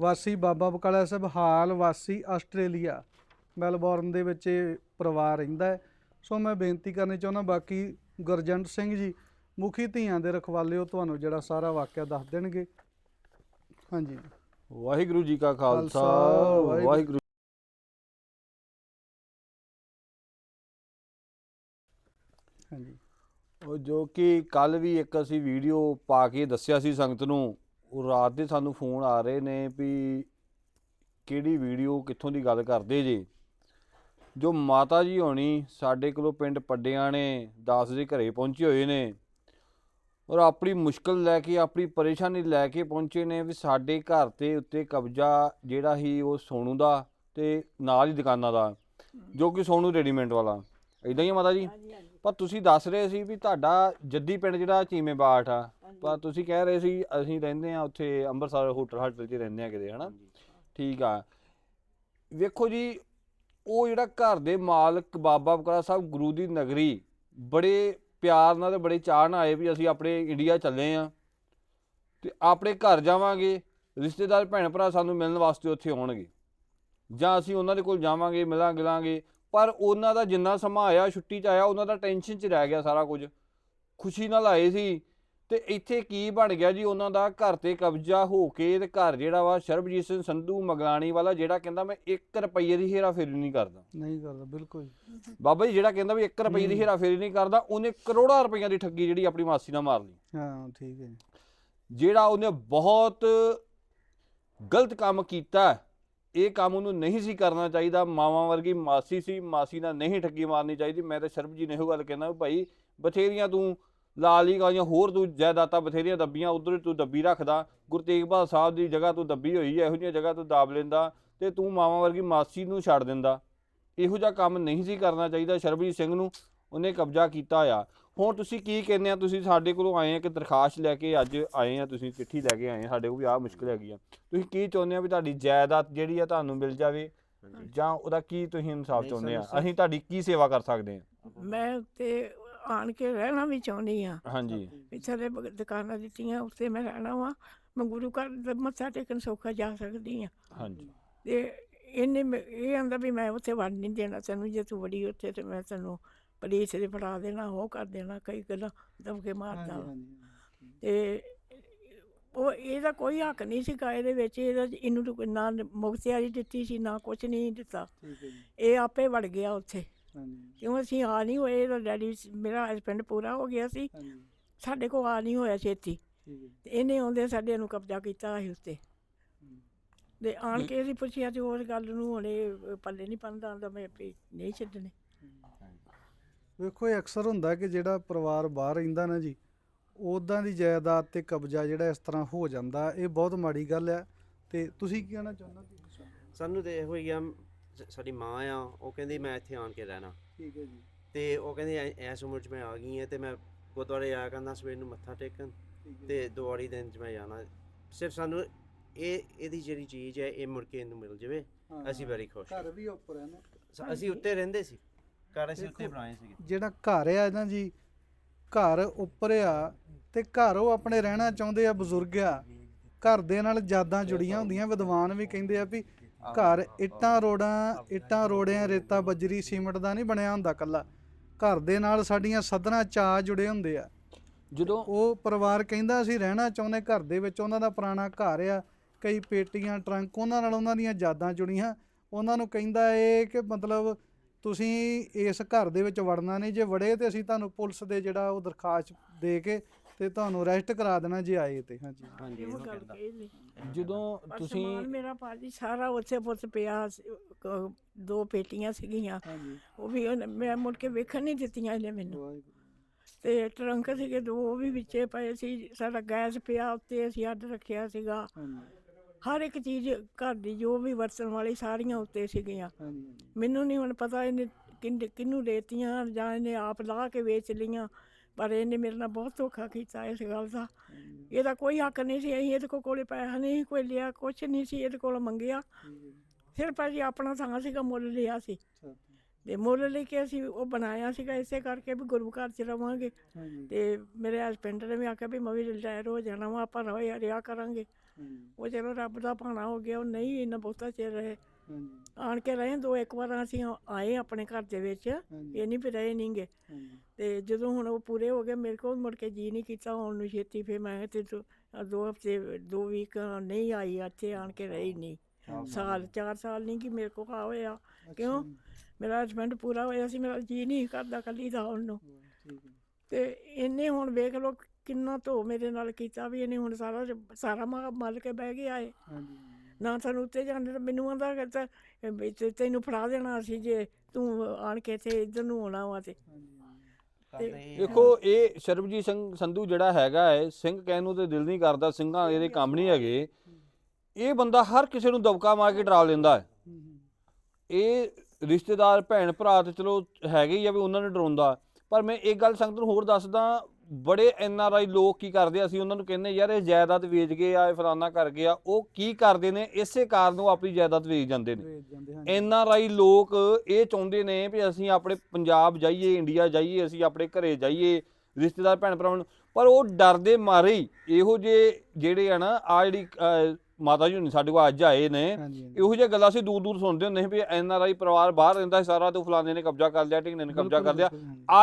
A: ਵਾਸੀ ਬਾਬਾ ਬਕਾਲਾ ਸਾਹਿਬ ਹਾਲ ਵਾਸੀ ਆਸਟ੍ਰੇਲੀਆ ਮੈਲਬੌਰਨ ਦੇ ਵਿੱਚ ਇਹ ਪਰਿਵਾਰ ਰਹਿੰਦਾ ਹੈ। ਸੋ ਮੈਂ ਬੇਨਤੀ ਕਰਨੀ ਚਾਹੁੰਦਾ ਬਾਕੀ ਗੁਰਜੰਟ ਸਿੰਘ ਜੀ ਮੁਖੀ ਧੀਆਂ ਦੇ ਰਖਵਾਲੇ ਉਹ ਤੁਹਾਨੂੰ ਜਿਹੜਾ ਸਾਰਾ ਵਾਕਿਆ ਦੱਸ ਦੇਣਗੇ। ਹਾਂਜੀ।
D: ਵਾਹਿਗੁਰੂ ਜੀ ਕਾ ਖਾਲਸਾ
A: ਵਾਹਿਗੁਰੂ। ਹਾਂਜੀ।
D: ਉਹ ਜੋ ਕਿ ਕੱਲ ਵੀ ਇੱਕ ਅਸੀਂ ਵੀਡੀਓ ਪਾ ਕੇ ਦੱਸਿਆ ਸੀ ਸੰਗਤ ਨੂੰ ਉਹ ਰਾਤ ਦੇ ਸਾਨੂੰ ਫੋਨ ਆ ਰਹੇ ਨੇ ਵੀ ਕਿਹੜੀ ਵੀਡੀਓ ਕਿੱਥੋਂ ਦੀ ਗੱਲ ਕਰਦੇ ਜੇ। ਜੋ ਮਾਤਾ ਜੀ ਹੋਣੀ ਸਾਡੇ ਕੋਲੋਂ ਪਿੰਡ ਪੱਡਿਆਂ ਨੇ, ਦਾਸ ਦੇ ਘਰੇ ਪਹੁੰਚੇ ਹੋਏ ਨੇ। ਔਰ ਆਪਣੀ ਮੁਸ਼ਕਲ ਲੈ ਕੇ, ਆਪਣੀ ਪਰੇਸ਼ਾਨੀ ਲੈ ਕੇ ਪਹੁੰਚੇ ਨੇ ਵੀ ਸਾਡੇ ਘਰ ਦੇ ਉੱਤੇ ਕਬਜ਼ਾ ਜਿਹੜਾ ਹੀ ਉਹ ਸੋਨੂ ਦਾ ਤੇ ਨਾਲ ਹੀ ਦੁਕਾਨਾਂ ਦਾ, ਜੋ ਕਿ ਸੋਨੂ ਰੈਡੀਮੈਂਟ ਵਾਲਾ। ਇਦਾਂ ਹੀ ਆ ਮਾਤਾ ਜੀ? ਪਰ ਤੁਸੀਂ ਦੱਸ ਰਹੇ ਸੀ ਵੀ ਤੁਹਾਡਾ ਜੱਦੀ ਪਿੰਡ ਜਿਹੜਾ ਚੀਮੇ ਬਾਠ ਆ ਪਰ ਤੁਸੀਂ ਕਹਿ ਰਹੇ ਸੀ ਅਸੀਂ ਰਹਿੰਦੇ ਆ ਉੱਥੇ ਅੰਮ੍ਰਿਤਸਰ ਹੋਟਲ ਹਾਟਲ 'ਚ ਰਹਿੰਦੇ ਆ ਕਿਤੇ ਹਨਾ? ਠੀਕ ਆ। ਵੇਖੋ ਜੀ ਉਹ ਜਿਹੜਾ ਘਰ ਦੇ ਮਾਲਕ ਬਾਬਾ ਬਕਰਾ ਸਾਹਿਬ ਗੁਰੂ ਦੀ ਨਗਰੀ ਬੜੇ ਪਿਆਰ ਨਾਲ ਤੇ ਬੜੇ ਚਾਅ ਨਾਲ ਆਏ ਵੀ ਅਸੀਂ ਆਪਣੇ ਇੰਡੀਆ ਚੱਲੇ ਆ ਤੇ ਆਪਣੇ ਘਰ ਜਾਵਾਂਗੇ ਰਿਸ਼ਤੇਦਾਰ ਭੈਣ ਭਰਾ ਸਾਨੂੰ ਮਿਲਣ ਵਾਸਤੇ ਉੱਥੇ ਆਉਣਗੇ ਜਾਂ ਅਸੀਂ ਉਹਨਾਂ ਦੇ ਕੋਲ ਜਾਵਾਂਗੇ ਮਿਲਾਂ ਗਿਲਾਂਗੇ ਪਰ ਉਹਨਾਂ ਦਾ ਜਿੰਨਾ ਸਮਾਂ ਆਇਆ ਛੁੱਟੀ 'ਚ ਆਇਆ ਉਹਨਾਂ ਦਾ ਟੈਨਸ਼ਨ 'ਚ ਰਹਿ ਗਿਆ ਸਾਰਾ ਕੁਝ। ਖੁਸ਼ੀ ਨਾਲ ਆਏ ਸੀ। ਤੇ ਇੱਥੇ ਕੀ ਬਣ ਗਿਆ ਜੀ? ਉਹਨਾਂ ਦਾ ਘਰ ਤੇ ਕਬਜ਼ਾ ਹੋ ਕੇ ਤੇ ਘਰ ਜਿਹੜਾ ਵਾ ਸ਼ਰਬਜੀਤ ਸਿੰਘ ਸੰਧੂ ਮਗਲਾਣੀ ਵਾਲਾ ਜਿਹੜਾ ਕਹਿੰਦਾ ਮੈਂ 1 ਰੁਪਈਏ ਦੀ ਹੇਰਾ ਫੇਰੀ ਨਹੀਂ ਕਰਦਾ।
A: ਨਹੀਂ ਕਰਦਾ ਬਿਲਕੁਲ
D: ਬਾਬਾ ਜੀ ਜਿਹੜਾ ਕਹਿੰਦਾ ਵੀ 1 ਰੁਪਈਏ ਦੀ ਹੇਰਾ ਫੇਰੀ ਨਹੀਂ ਕਰਦਾ ਉਹਨੇ ਕਰੋੜਾਂ ਰੁਪਈਆਂ ਦੀ ਠੱਗੀ ਜਿਹੜੀ ਆਪਣੀ ਮਾਸੀ ਨਾਲ ਮਾਰ ਲਈ।
A: ਹਾਂ ਠੀਕ ਹੈ
D: ਜਿਹੜਾ ਉਹਨੇ ਬਹੁਤ ਗਲਤ ਕੰਮ ਕੀਤਾ ਹੈ। ਇਹ ਕੰਮ ਉਹਨੂੰ ਨਹੀਂ ਸੀ ਕਰਨਾ ਚਾਹੀਦਾ। ਮਾਵਾਂ ਵਰਗੀ ਮਾਸੀ ਸੀ, ਮਾਸੀ ਨਾਲ ਨਹੀਂ ਠੱਗੀ ਮਾਰਨੀ ਚਾਹੀਦੀ। ਮੈਂ ਤਾਂ ਸ਼ਰਬ ਜੀ ਨੇ ਇਹੋ ਗੱਲ ਕਹਿੰਦਾ ਵੀ ਭਾਈ, ਬਥੇਰੀਆਂ ਤੂੰ ਲਾਲੀ ਗਾਈਆਂ ਹੋਰ ਤੂੰ ਜਾਇਦਾਤਾਂ ਬਥੇਰੀਆਂ ਦੱਬੀਆਂ, ਉਧਰ ਤੂੰ ਦੱਬੀ ਰੱਖਦਾ। ਗੁਰੂ ਤੇਗ ਬਹਾਦਰ ਸਾਹਿਬ ਦੀ ਜਗ੍ਹਾ ਤੂੰ ਦੱਬੀ ਹੋਈ ਹੈ ਇਹੋ ਜਿਹੀਆਂ ਜਗ੍ਹਾ ਤੂੰ ਦਾਬ ਲੈਂਦਾ ਤੇ ਤੂੰ ਮਾਵਾਂ ਵਰਗੀ ਮਾਸੀ ਨੂੰ ਛੱਡ ਦਿੰਦਾ। ਇਹੋ ਜਿਹਾ ਕੰਮ ਨਹੀਂ ਸੀ ਕਰਨਾ ਚਾਹੀਦਾ ਸ਼ਰਬਜੀਤ ਸਿੰਘ ਨੂੰ। ਉਹਨੇ ਕਬਜ਼ਾ ਕੀਤਾ ਆ। ਹੁਣ ਤੁਸੀਂ ਕੀ ਕਹਿੰਦੇ ਆ ਤੁਸੀਂ ਸਾਡੇ ਕੋਲੋਂ ਆਏ ਆ ਕਿ ਦਰਖਾਸਤ ਲੈ ਕੇ ਅੱਜ ਆਏ ਆ ਤੁਸੀਂ ਚਿੱਠੀ ਲੈ ਕੇ ਆਏ ਆ ਸਾਡੇ ਕੋਲ ਵੀ ਆਹ ਮੁਸ਼ਕਲ ਹੈਗੀ ਆ। ਤੁਸੀਂ ਕੀ ਚਾਹੁੰਦੇ ਆ ਵੀ ਤੁਹਾਡੀ ਜਾਇਦਾਦ ਜਿਹੜੀ ਆ ਤੁਹਾਨੂੰ ਮਿਲ ਜਾਵੇ? ਜਾਂ ਉਹਦਾ ਕੀ ਤੁਸੀਂ ਇਨਸਾਫ ਚਾਹੁੰਦੇ ਆ? ਅਸੀਂ ਤੁਹਾਡੀ ਕੀ ਸੇਵਾ ਕਰ ਸਕਦੇ ਆ?
C: ਮੈਂ ਤੇ ਆਣ ਕੇ ਰਹਿਣਾ ਵੀ ਚਾਹੁੰਦੀ ਆ।
D: ਹਾਂਜੀ।
C: ਥੱਲੇ ਬ- ਦੁਕਾਨਾਂ ਦਿੱਤੀਆਂ ਉੱਤੇ ਮੈਂ ਰਹਿਣਾ ਵਾ। ਮੈਂ ਗੁਰੂ ਘਰ ਦਾ ਮੱਥਾ ਟੇਕਣ ਸੌਖਾ ਜਾ ਸਕਦੀ ਆ।
D: ਹਾਂਜੀ।
C: ਤੇ ਇਹਨੇ ਇਹ ਆਂਦਾ ਵੀ ਮੈਂ ਉੱਥੇ ਵੜ ਨਹੀਂ ਦੇਣਾ ਤੈਨੂੰ ਜੇ ਤੂੰ ਵੜੀ ਉੱਥੇ ਤੇ ਮੈਂ ਤੈਨੂੰ ਪੁਲਿਸ ਦੇ ਫੜਾ ਦੇਣਾ ਉਹ ਕਰ ਦੇਣਾ ਕਈ ਗੱਲਾਂ ਦਬਕੇ ਮਾਰਦਾ ਵਾ। ਤੇ ਉਹ ਇਹਦਾ ਕੋਈ ਹੱਕ ਨਹੀਂ ਸੀਗਾ ਇਹਦੇ ਵਿੱਚ ਇਹਦਾ ਇਹਨੂੰ ਤਾਂ ਕੋਈ ਨਾ ਮੁਖਤਿਆਰੀ ਦਿੱਤੀ ਸੀ ਨਾ ਕੁਝ ਨਹੀਂ ਦਿੱਤਾ।
A: ਠੀਕ ਹੈ ਜੀ।
C: ਇਹ ਆਪੇ ਵੜ ਗਿਆ ਉੱਥੇ।
A: ਹਾਂਜੀ।
C: ਕਿਉਂ ਅਸੀਂ ਆ ਨਹੀਂ ਹੋਏ ਇਹਦਾ ਡੈਡੀ ਸ- ਮੇਰਾ ਹਸਬੈਂਡ ਪੂਰਾ ਹੋ ਗਿਆ ਸੀ।
A: ਹਾਂਜੀ।
C: ਸਾਡੇ ਕੋਲ ਆ ਨਹੀਂ ਹੋਇਆ ਛੇਤੀ।
A: ਠੀਕ ਹੈ।
C: ਤੇ ਇਹਨੇ ਆਉਂਦੇ ਸਾਡੇ ਨੂੰ ਕਬਜ਼ਾ ਕੀਤਾ ਸੀ ਉੱਤੇ। ਤੇ ਆਣ ਕੇ ਅਸੀਂ ਪੁੱਛਿਆ ਤੇ ਉਸ ਗੱਲ ਨੂੰ ਹੁਣੇ ਪੱਲੇ ਨਹੀਂ ਪੰਦਾ ਆਂਦਾ ਮੈਂ ਵੀ ਨਹੀਂ ਛੱਡਣੇ।
A: ਵੇਖੋ ਇਹ ਅਕਸਰ ਹੁੰਦਾ ਕਿ ਜਿਹੜਾ ਪਰਿਵਾਰ ਬਾਹਰ ਰਹਿੰਦਾ ਨਾ ਜੀ ਉਦਾਂ ਦੀ ਜਾਇਦਾਦ ਤੇ ਕਬਜ਼ਾ ਜਿਹੜਾ ਇਸ ਤਰ੍ਹਾਂ ਹੋ ਜਾਂਦਾ ਇਹ ਬਹੁਤ ਮਾੜੀ ਗੱਲ ਆ। ਤੇ ਤੁਸੀਂ ਕੀ ਕਹਿਣਾ ਚਾਹੁੰਦੇ
B: ਸਾਨੂੰ ਤੇ ਇਹੋ ਹੀ ਆ ਸਾਡੀ ਮਾਂ ਆ ਉਹ ਕਹਿੰਦੀ ਮੈਂ ਇੱਥੇ ਆਣ ਕੇ ਰਹਿਣਾ।
A: ਠੀਕ ਹੈ ਜੀ।
B: ਤੇ ਉਹ ਕਹਿੰਦੀ ਐਸ ਉਮਰ 'ਚ ਮੈਂ ਆ ਗਈ ਹਾਂ ਤੇ ਮੈਂ ਗੁਰਦੁਆਰੇ ਆਇਆ ਕਰਨਾ ਸਵੇਰ ਨੂੰ ਮੱਥਾ ਟੇਕਣ ਤੇ ਦਿਵਾਲੀ ਦਿਨ 'ਚ ਮੈਂ ਜਾਣਾ। ਸਿਰਫ ਸਾਨੂੰ ਇਹ ਇਹਦੀ ਜਿਹੜੀ ਚੀਜ਼ ਹੈ ਇਹ ਮੁੜ ਕੇ ਇਹਨੂੰ ਮਿਲ ਜਾਵੇ ਅਸੀਂ ਵੈਰੀ ਖੁਸ਼
A: ਘਰ ਵੀ ਉੱਪਰ ਹੈ ਨਾ।
B: ਅਸੀਂ ਉੱਤੇ ਰਹਿੰਦੇ ਸੀ। ਘਰ ਅਸੀਂ ਉੱਤੇ ਬਣਾਏ ਸੀਗੇ।
A: ਜਿਹੜਾ ਘਰ ਆ ਨਾ ਜੀ ਘਰ ਉੱਪਰ ਆ ਤੇ ਘਰ ਉਹ ਆਪਣੇ ਰਹਿਣਾ ਚਾਹੁੰਦੇ ਆ ਬਜ਼ੁਰਗ ਆ। ਘਰ ਦੇ ਨਾਲ ਯਾਦਾਂ ਜੁੜੀਆਂ ਹੁੰਦੀਆਂ ਵਿਦਵਾਨ ਵੀ ਕਹਿੰਦੇ ਆ ਵੀ ਘਰ ਇੱਟਾਂ ਰੋੜਾਂ ਇੱਟਾਂ ਰੋੜਿਆਂ ਰੇਤਾ ਬਜਰੀ ਸੀਮਟ ਦਾ ਨਹੀਂ ਬਣਿਆ ਹੁੰਦਾ ਕੱਲਾ ਘਰ ਦੇ ਨਾਲ ਸਾਡੀਆਂ ਸਦਨਾ ਚਾਅ ਜੁੜੇ ਹੁੰਦੇ ਆ।
D: ਜਦੋਂ
A: ਉਹ ਪਰਿਵਾਰ ਕਹਿੰਦਾ ਅਸੀਂ ਰਹਿਣਾ ਚਾਹੁੰਦੇ ਘਰ ਦੇ ਵਿੱਚ ਉਹਨਾਂ ਦਾ ਪੁਰਾਣਾ ਘਰ ਆ ਕਈ ਪੇਟੀਆਂ ਟਰੰਕ ਉਹਨਾਂ ਨਾਲ ਉਹਨਾਂ ਦੀਆਂ ਯਾਦਾਂ ਜੁੜੀਆਂ। ਉਹਨਾਂ ਨੂੰ ਕਹਿੰਦਾ ਏ ਕਿ ਮਤਲਬ ਤੁਸੀਂ ਇਸ ਘਰ ਦੇ ਵਿੱਚ ਵੜਨਾ ਨਹੀਂ ਜੇ ਵੜੇ ਤੇ ਅਸੀਂ ਤੁਹਾਨੂੰ ਪੁਲਿਸ ਦੇ ਜਿਹੜਾ ਉਹ ਦਰਖਾਸਤ ਦੇ ਕੇ ਤੇ ਤੁਹਾਨੂੰ ਅਰੈਸਟ ਕਰਾ ਦੇਣਾ ਜੇ ਆਏ ਤੇ ਹਾਂਜੀ।
B: ਹਾਂਜੀ
C: ਇਹੋ ਗੱਲ
B: ਕਹਿੰਦਾ।
C: ਕਹੀ ਸੀ
D: ਜਦੋਂ ਤੁਸੀਂ
C: ਸਮਾਨ ਮੇਰਾ ਭਾਜੀ ਸਾਰਾ ਉੱਥੇ ਪੁੱਤ ਪਿਆ ਸੀ, ਕ- ਦੋ ਪੇਟੀਆਂ ਸੀਗੀਆਂ।
A: ਹਾਂਜੀ।
C: ਉਹ ਵੀ ਉਹਨੇ- ਮੈਂ ਮੁੜ ਕੇ ਵੇਖਣ ਨਹੀਂ ਦਿੱਤੀਆਂ ਇਹਨੇ ਮੈਨੂੰ। ਤੇ ਟਰੰਕ ਸੀਗੇ ਦੋ ਉਹ ਵੀ ਵਿੱਚੇ ਪਏ ਸੀ ਸਾਡਾ ਗੈਸ ਪਿਆ ਉੱਤੇ ਅਸੀਂ ਅੱਡ ਰੱਖਿਆ ਸੀਗਾ।
A: ਹਾਂਜੀ।
C: ਹਰ ਇੱਕ ਚੀਜ਼ ਘਰ ਦੀ ਜੋ ਵੀ ਵਰਤਣ ਵਾਲੀ ਸਾਰੀਆਂ ਉੱਤੇ ਸੀਗੀਆਂ।
A: ਹਾਂਜੀ
C: ਮੈਨੂੰ ਨਹੀਂ ਹੁਣ ਪਤਾ ਇਹਨੇ ਕਿੰਨ- ਕਿਹਨੂੰ ਦੇਤੀਆਂ ਜਾਂ ਇਹਨੇ ਆਪ ਲਾ ਕੇ ਵੇਚ ਲਈਆਂ। ਪਰ ਇਹਨੇ ਮੇਰੇ ਨਾਲ ਬਹੁਤ ਧੋਖਾ ਕੀਤਾ ਇਸ ਗੱਲ ਦਾ। ਇਹਦਾ ਕੋਈ ਹੱਕ ਨਹੀਂ ਸੀ ਅਸੀਂ ਇਹਦੇ ਕੋਲ ਕੋਲੇ ਪੈਸਾ ਨਹੀਂ ਸੀ ਕੋਈ ਲਿਆ ਕੁਛ ਨਹੀਂ ਸੀ ਇਹਦੇ ਕੋਲ ਮੰਗਿਆ। ਸਿਰਫ ਅਸੀਂ ਆਪਣਾ ਥਾਂ ਸੀਗਾ ਮੁੱਲ ਲਿਆ ਸੀ। ਤੇ ਮੁੱਲ ਲੈ ਕੇ ਅਸੀਂ ਉਹ ਬਣਾਇਆ ਸੀਗਾ ਇਸੇ ਕਰਕੇ ਵੀ ਗੁਰੂ ਘਰ ਚ ਰਵਾਂਗੇ।
A: ਹਾਂਜੀ।
C: ਤੇ ਮੇਰੇ ਹਸਬੰਡ ਨੇ ਵੀ ਆਖਿਆ ਵੀ ਮੈਂ ਵੀ ਰਿਟਾਇਰ ਹੋ ਜਾਣਾ ਵਾ ਆਪਾਂ ਰਹੋ ਰਿਹਾ ਕਰਾਂਗੇ। ਉਹ ਚਲੋ ਰੱਬ ਦਾ ਭਾਣਾ ਹੋ ਗਿਆ ਉਹ ਨਹੀਂ ਇੰਨਾ ਬਹੁਤਾ ਚਿਰ ਰਹੇ। ਆਣ ਕੇ ਰਹੇ ਦੋ ਇੱਕ ਵਾਰ ਅਸੀਂ ਆਏ ਆਪਣੇ ਘਰ ਦੇ ਵਿੱਚ ਇਹ ਨਹੀਂ ਵੀ ਰਹੇ ਨਹੀਂਗੇ ਤੇ ਜਦੋਂ ਹੁਣ ਉਹ ਪੂਰੇ ਹੋ ਗਏ ਮੇਰੇ ਕੋਲ ਮੁੜ ਕੇ ਜੀ ਨਹੀਂ ਕੀਤਾ ਹੁਣ ਨੂੰ ਛੇਤੀ ਫੇ ਮੈਂ ਤੇ ਦੋ ਹਫ਼ਤੇ ਦੋ ਵੀਕ ਨਹੀਂ ਆਈ ਇੱਥੇ ਆਣ ਕੇ ਰਹੀ ਨਹੀਂ। ਸਾਲ ਚਾਰ ਸਾਲ ਨਹੀਂ ਕਿ ਮੇਰੇ ਕੋਲ ਆ ਹੋਇਆ। ਕਿਉਂ? ਮੇਰਾ ਹਸਬੈਂਡ ਪੂਰਾ ਹੋਇਆ ਸੀ ਮੇਰਾ ਜੀ ਨਹੀਂ ਕਰਦਾ ਕੱਲੀ ਦਾ ਹੁਣ ਨੂੰ। ਤੇ ਇਹਨੇ ਹੁਣ ਵੇਖ ਲਓ ਕਿੰਨਾ ਧੋ ਮੇਰੇ ਨਾਲ ਕੀਤਾ ਵੀ ਇਹਨੇ ਹੁਣ ਸਾਰਾ ਸਾਰਾ ਮ- ਮਲ ਕੇ ਬਹਿ ਗਿਆ ਏ।
A: ਹਾਂਜੀ।
C: ਨਾ ਸਾਨੂੰ ਉੱਤੇ ਜਾਂਦੇ ਤਾਂ ਮੈਨੂੰ ਆਂਦਾ ਕਿ ਤੇ- ਵੀ ਤੇ- ਤੈਨੂੰ ਫੜਾ ਦੇਣਾ ਸੀ ਜੇ ਤੂੰ ਆਣ ਕੇ ਤੇ ਇੱਧਰ ਨੂੰ ਆਉਣਾ ਵਾ ਤੇ।
D: ਦੇਖੋ ਇਹ ਸਰਬਜੀਤ ਸਿੰਘ ਸੰਧੂ ਜਿਹੜਾ ਹੈਗਾ ਹੈ ਸਿੰਘ ਕਹਿਣ ਨੂੰ ਤੇ ਦਿਲ ਨਹੀਂ ਕਰਦਾ ਸਿੰਘਾਂ ਇਹਦੇ ਕੰਮ ਨਹੀਂ ਹੈਗੇ। ਇਹ ਬੰਦਾ ਹਰ ਕਿਸੇ ਨੂੰ ਦਬਕਾ ਮਾਰ ਕੇ ਡਰਾ ਲੈਂਦਾ ਹੈ ਇਹ ਰਿਸ਼ਤੇਦਾਰ ਭੈਣ ਭਰਾ ਤੇ ਚਲੋ ਹੈਗੇ ਹੀ ਆ ਵੀ ਉਹਨਾਂ ਨੂੰ ਡਰਾਉਂਦਾ। ਪਰ ਮੈਂ ਇੱਕ ਗੱਲ ਸੰਗਤ ਨੂੰ ਹੋਰ ਦੱਸਦਾ ਬੜੇ ਐਨ ਆਰ ਆਈ ਲੋਕ ਕੀ ਕਰਦੇ ਆ, ਅਸੀਂ ਉਹਨਾਂ ਨੂੰ ਕਹਿੰਦੇ ਯਾਰ ਇਹ ਜਾਇਦਾਦ ਵੇਚ ਗਏ ਆ ਇਹ ਫਲਾਨਾ ਕਰ ਗਿਆ ਉਹ ਕੀ ਕਰਦੇ ਨੇ ਇਸੇ ਕਾਰਨ ਉਹ ਆਪਣੀ ਜਾਇਦਾਦ ਵੇਚ ਜਾਂਦੇ ਨੇ। ਐਨ ਆਰ ਆਈ ਲੋਕ ਇਹ ਚਾਹੁੰਦੇ ਨੇ ਵੀ ਅਸੀਂ ਆਪਣੇ ਪੰਜਾਬ ਜਾਈਏ ਇੰਡੀਆ ਜਾਈਏ ਅਸੀਂ ਆਪਣੇ ਘਰੇ ਜਾਈਏ ਰਿਸ਼ਤੇਦਾਰ ਭੈਣ ਭਰਾਵਾਂ ਨੂੰ। ਪਰ ਉਹ ਡਰਦੇ ਮਾਰੇ ਇਹੋ ਜੇ ਜਿਹੜੇ ਆ ਨਾ ਆ ਜਿਹੜੀ ਮਾਤਾ ਜੀ ਹੁਣੀ ਸਾਡੇ ਕੋਲ ਅੱਜ ਆਏ ਨੇ।
A: ਹਾਂਜੀ ਹਾਂਜੀ।
D: ਇਹੋ ਜਿਹੀਆਂ ਗੱਲਾਂ ਅਸੀਂ ਦੂਰ ਦੂਰ ਸੁਣਦੇ ਹੁੰਦੇ ਸੀ ਵੀ ਐਨ ਆਰ ਆਈ ਪਰਿਵਾਰ ਬਾਹਰ ਰਹਿੰਦਾ ਸੀ ਸਾਰਾ ਤੇ ਫਲਾਣੇ ਨੇ ਕਬਜ਼ਾ ਕਰ ਲਿਆ ਢਿੰਗਨੇ ਨੇ ਕਬਜ਼ਾ ਕਰ ਲਿਆ।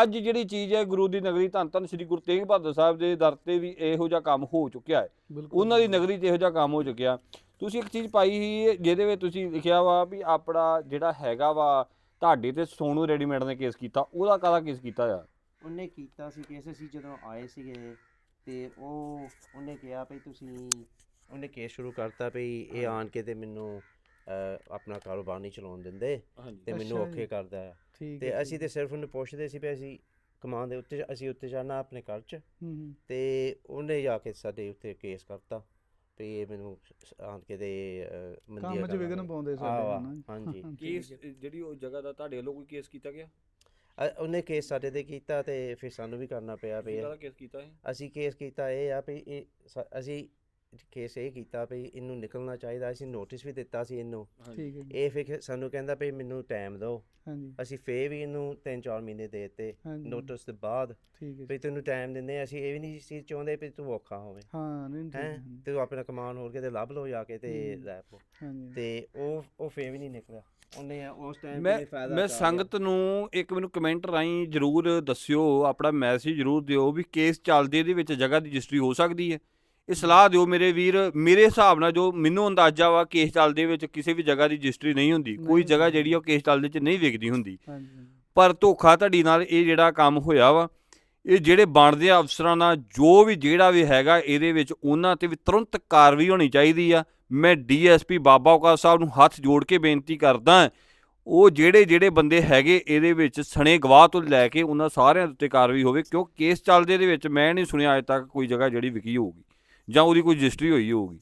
D: ਅੱਜ ਜਿਹੜੀ ਚੀਜ਼ ਹੈ ਗੁਰੂ ਦੀ ਨਗਰੀ ਧੰਨ ਧੰਨ ਸ੍ਰੀ ਗੁਰੂ ਤੇਗ ਬਹਾਦਰ ਸਾਹਿਬ ਦੇ ਦਰ ਤੇ ਵੀ ਇਹੋ ਜਿਹਾ ਕੰਮ ਹੋ ਚੁੱਕਿਆ ਹੈ। ਉਹਨਾਂ ਦੀ ਨਗਰੀ 'ਚ ਇਹੋ ਜਿਹਾ ਕੰਮ ਹੋ ਚੁੱਕਿਆ। ਤੁਸੀਂ ਇੱਕ ਚੀਜ਼ ਪਾਈ ਸੀ ਜਿਹਦੇ ਵਿੱਚ ਤੁਸੀਂ ਲਿਖਿਆ ਵਾ ਵੀ ਆਪਣਾ ਜਿਹੜਾ ਹੈਗਾ ਵਾ ਤੁਹਾਡੇ ਤੇ ਸੋਨੂ ਰੈਡੀਮੇਡ ਨੇ ਕੇਸ ਕੀਤਾ ਉਹਦਾ ਕਾਹਦਾ ਕੇਸ ਕੀਤਾ ਆ?
B: ਉਹਨੇ ਕੀਤਾ ਸੀ ਕੇਸ ਅਸੀਂ ਜਦੋਂ ਆਏ ਸੀਗੇ ਤੇ ਉਹ ਉਹਨੇ ਕਿਹਾ ਭਈ ਤੁਸੀਂ ਉਹਨੇ ਕੇਸ ਸ਼ੁਰੂ ਕਰਤਾ ਭਈ ਇਹ ਆਣ ਕੇ ਤੇ ਮੈਨੂੰ ਆਪਣਾ ਕਾਰੋਬਾਰ ਨਹੀਂ ਚਲਾਉਣ ਦਿੰਦੇ ਤੇ ਮੈਨੂੰ। ਔਖੇ ਕਰਦਾ ਤੇ ਅਸੀਂ ਤੇ ਸਿਰਫ ਉਹਨੂੰ ਪੁੱਛਦੇ ਸੀ ਵੀ ਅਸੀਂ ਕਮਾਨ ਦੇ ਉੱਤੇ ਅਸੀਂ ਉੱਤੇ ਜਾਣਾ ਆਪਣੇ ਘਰ 'ਚ।
A: ਹੂੰ ਹੂੰ।
B: ਤੇ ਉਹਨੇ ਜਾ ਕੇ ਸਾਡੇ ਉੱਤੇ ਕੇਸ ਕਰਤਾ ਤੇ ਇਹ ਮੈਨੂੰ ਆਣ ਕੇ ਅਹ, ਮੰਦੀਆਂ
A: ਕੰਮ 'ਚ ਵਿਘਨ ਪਾਉਂਦੇ ਸਾਡੇ
B: ਹਾਂਜੀ।
D: ਕੇਸ ਜਿਹੜੀ ਉਹ ਜਗ੍ਹਾ ਦਾ ਤੁਹਾਡੇ ਵੱਲੋਂ ਕੋਈ ਕੇਸ ਕੀਤਾ ਗਿਆ?
B: ਉਹਨੇ ਕੇਸ ਸਾਡੇ ਤੇ ਕੀਤਾ ਤੇ ਫਿਰ ਸਾਨੂੰ ਵੀ ਕਰਨਾ ਪਿਆ ਵੀ ਇਹ-
D: ਕੇਸ ਕੀਤਾ ਹੈ
B: ਅਸੀਂ ਕੇਸ ਕੀਤਾ ਇਹ ਆ ਵੀ ਅਸੀਂ ਕੇਸ ਇਹ ਕੀਤਾ ਵੀ ਇਹਨੂੰ ਨਿਕਲਣਾ ਚਾਹੀਦਾ ਅਸੀਂ ਨੋਟਿਸ ਵੀ ਦਿੱਤਾ ਸੀ ਇਹਨੂੰ।
A: ਠੀਕ ਹੈ
B: ਇਹ ਫਿਰ ਸਾਨੂੰ ਕਹਿੰਦਾ ਵੀ ਮੈਨੂੰ ਟਾਈਮ ਦਿਓ।
A: ਹਾਂਜੀ।
B: ਅਸੀਂ ਫੇਰ ਵੀ ਇਹਨੂੰ 3-4 ਮਹੀਨੇ ਦੇ ਦਿੱਤੇ ਨੋਟਿਸ ਦੇ ਬਾਅਦ।
A: ਠੀਕ ਹੈ ਜੀ।
B: ਵੀ ਤੈਨੂੰ ਟਾਈਮ ਦਿੰਦੇ ਅਸੀਂ ਇਹ ਵੀ ਨਹੀਂ ਸੀ ਚਾਹੁੰਦੇ ਵੀ ਤੂੰ ਔਖਾ ਹੋਵੇ।
A: ਹਾਂ ਨਹੀਂ ਠੀਕ
B: ਤੇ ਤੂੰ ਆਪਣਾ ਕਮਾਨ ਹੋਰ ਕਿਤੇ ਲੱਭ ਲਓ ਜਾ ਕੇ ਤੇ
A: ਹੂੰ।
B: ਲੈ ਪੋ।
A: ਹਾਂਜੀ।
B: ਤੇ ਉਹ ਉਹ ਫੇਰ ਵੀ ਨਹੀਂ ਨਿਕਲਿਆ। ਉਹਨੇ ਉਸ ਟਾਈਮ
D: ਮੈਂ ਮੈਂ ਸੰਗਤ ਨੂੰ ਇੱਕ ਮੈਨੂੰ ਕਮੈਂਟ ਰਾਹੀਂ ਜਰੂਰ ਦੱਸਿਓ ਆਪਣਾ ਮੈਸੇਜ ਜਰੂਰ ਦਿਓ ਵੀ ਕੇਸ ਚੱਲਦੇ ਦੇ ਵਿੱਚ ਜਗ੍ਹਾ ਦੀ ਰਜਿਸਟਰੀ ਹੋ ਸਕਦੀ ਹੈ। ਇਹ ਸਲਾਹ ਦਿਓ ਮੇਰੇ ਵੀਰ ਮੇਰੇ ਹਿਸਾਬ ਨਾਲ ਜੋ ਮੈਨੂੰ ਅੰਦਾਜ਼ਾ ਵਾ ਕੇਸ ਚੱਲਦੇ ਵਿੱਚ ਕਿਸੇ ਵੀ ਜਗ੍ਹਾ ਦੀ ਰਜਿਸਟਰੀ ਨਹੀਂ ਹੁੰਦੀ ਕੋਈ ਜਗ੍ਹਾ। ਜਿਹੜੀ ਆ ਉਹ ਕੇਸ ਚੱਲਦੇ ਚ ਨਹੀਂ ਵਿਕਦੀ ਹੁੰਦੀ। ਪਰ ਧੋਖਾ ਧੜੀ ਨਾਲ ਇਹ ਜਿਹੜਾ ਕੰਮ ਹੋਇਆ ਵਾ ਇਹ ਜਿਹੜੇ ਬਣਦੇ ਆ ਅਫਸਰਾਂ ਨਾਲ ਜੋ ਵੀ ਜਿਹੜਾ ਵੀ ਹੈਗਾ ਇਹਦੇ ਵਿੱਚ ਉਹਨਾਂ ਤੇ ਵੀ ਤੁਰੰਤ ਕਾਰਵਾਈ ਹੋਣੀ ਚਾਹੀਦੀ ਆ ਮੈਂ ਡੀਐਸਪੀ ਬਾਬਾ ਔਕਾ ਸਾਹਿਬ ਨੂੰ ਹੱਥ ਜੋੜ ਕੇ ਬੇਨਤੀ ਕਰਦਾ ਉਹ ਜਿਹੜੇ ਜਿਹੜੇ ਬੰਦੇ ਹੈਗੇ ਇਹਦੇ ਵਿੱਚ ਸਣੇ ਗਵਾਹ ਤੋਂ ਲੈ ਕੇ ਉਹਨਾਂ ਸਾਰਿਆਂ ਉੱਤੇ ਕਾਰਵਾਈ ਹੋਵੇ ਕਿਉਂ ਕੇਸ ਚੱਲਦੇ ਦੇ ਵਿੱਚ ਮੈਂ ਨਹੀਂ ਸੁਣਿਆ ਅਜੇ ਤੱਕ ਕੋਈ ਜਗ੍ਹਾ ਜਿਹੜੀ ਵਿਕੀ ਹੋਊਗੀ ਜਾਂ ਉਹਦੀ ਕੋਈ ਰਜਿਸਟਰੀ ਹੋਈ ਹੋਊਗੀ।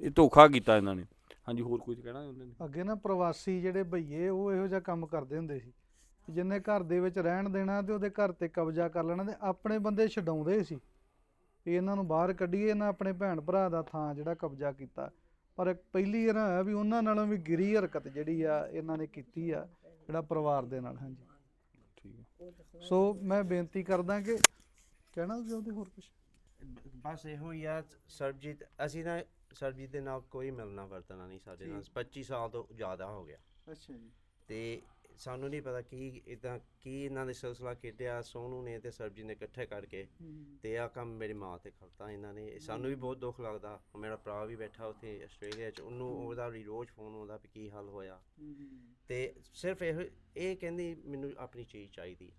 D: ਇਹ ਧੋਖਾ ਕੀਤਾ ਇਹਨਾਂ ਨੇ। ਹਾਂਜੀ ਹੋਰ ਕੁਝ ਕਹਿਣਾ ਉਹਨਾਂ ਨੇ?
A: ਅੱਗੇ ਨਾ ਪ੍ਰਵਾਸੀ ਜਿਹੜੇ ਭਈਏ ਉਹ ਇਹੋ ਜਿਹਾ ਕੰਮ ਕਰਦੇ ਹੁੰਦੇ ਸੀ ਜਿੰਨੇ ਘਰ ਦੇ ਵਿੱਚ ਰਹਿਣ ਦੇਣਾ ਤੇ ਉਹਦੇ ਘਰ ਤੇ ਕਬਜ਼ਾ ਕਰ ਲੈਣਾ ਤੇ ਆਪਣੇ ਬੰਦੇ ਛਡਾਉਂਦੇ ਸੀ। ਵੀ ਇਹਨਾਂ ਨੂੰ ਬਾਹਰ ਕੱਢੀਏ ਇਹਨਾਂ ਆਪਣੇ ਭੈਣ ਭਰਾ ਦਾ ਥਾਂ ਜਿਹੜਾ ਕਬਜ਼ਾ ਕੀਤਾ। ਪਰ ਪਹਿਲੀ ਇਹ ਨਾ ਵੀ ਉਹਨਾਂ ਨਾਲੋਂ ਵੀ ਗਿਰੀ ਹਰਕਤ ਜਿਹੜੀ ਆ ਇਹਨਾਂ ਨੇ ਕੀਤੀ ਆ ਜਿਹੜਾ ਪਰਿਵਾਰ ਦੇ ਨਾਲ। ਹਾਂਜੀ।
D: ਠੀਕ ਹੈ।
A: ਸੋ ਮੈਂ ਬੇਨਤੀ ਕਰਦਾ ਕਿ ਕਹਿਣਾ ਚਾਹੁੰਦੇ ਹੋਰ ਕੁਝ
B: ਬਸ ਇਹੋ ਹੀ ਆ ਸਰਬਜੀਤ ਅਸੀਂ ਨਾ ਸਰਬਜੀਤ ਦੇ ਨਾਲ ਕੋਈ ਮਿਲਣਾ ਵਰਤਣਾ ਨਹੀਂ ਸਾਡੇ ਨਾਲ 25 ਸਾਲ ਤੋਂ ਜ਼ਿਆਦਾ ਹੋ ਗਿਆ।
A: ਅੱਛਾ ਜੀ।
B: ਤੇ ਸਾਨੂੰ ਨਹੀਂ ਪਤਾ ਕੀ ਇਦਾਂ ਕੀ ਇਹਨਾਂ ਨੇ ਸਿਲਸਿਲਾ ਖੇਡਿਆ ਸੋਨੂ ਨੇ ਤੇ ਸਰਬਜੀਤ ਨੇ ਇਕੱਠੇ ਕਰਕੇ ਤੇ ਆ ਕੰਮ ਮੇਰੀ ਮਾਂ ਤੇ ਕਰਤਾ ਇਹਨਾਂ ਨੇ। ਸਾਨੂੰ ਵੀ ਬਹੁਤ ਦੁੱਖ ਲੱਗਦਾ ਮੇਰਾ ਭਰਾ ਵੀ ਬੈਠਾ ਉੱਥੇ ਆਸਟ੍ਰੇਲੀਆ 'ਚ ਉਹਨੂੰ ਉਹਦਾ ਵੀ ਰੋਜ਼ ਫੋਨ ਆਉਂਦਾ ਵੀ ਕੀ ਹੱਲ ਹੋਇਆ। ਤੇ ਸਿਰਫ ਇਹ ਇਹ ਕਹਿੰਦੀ ਮੈਨੂੰ ਆਪਣੀ ਚੀਜ਼ ਚਾਹੀਦੀ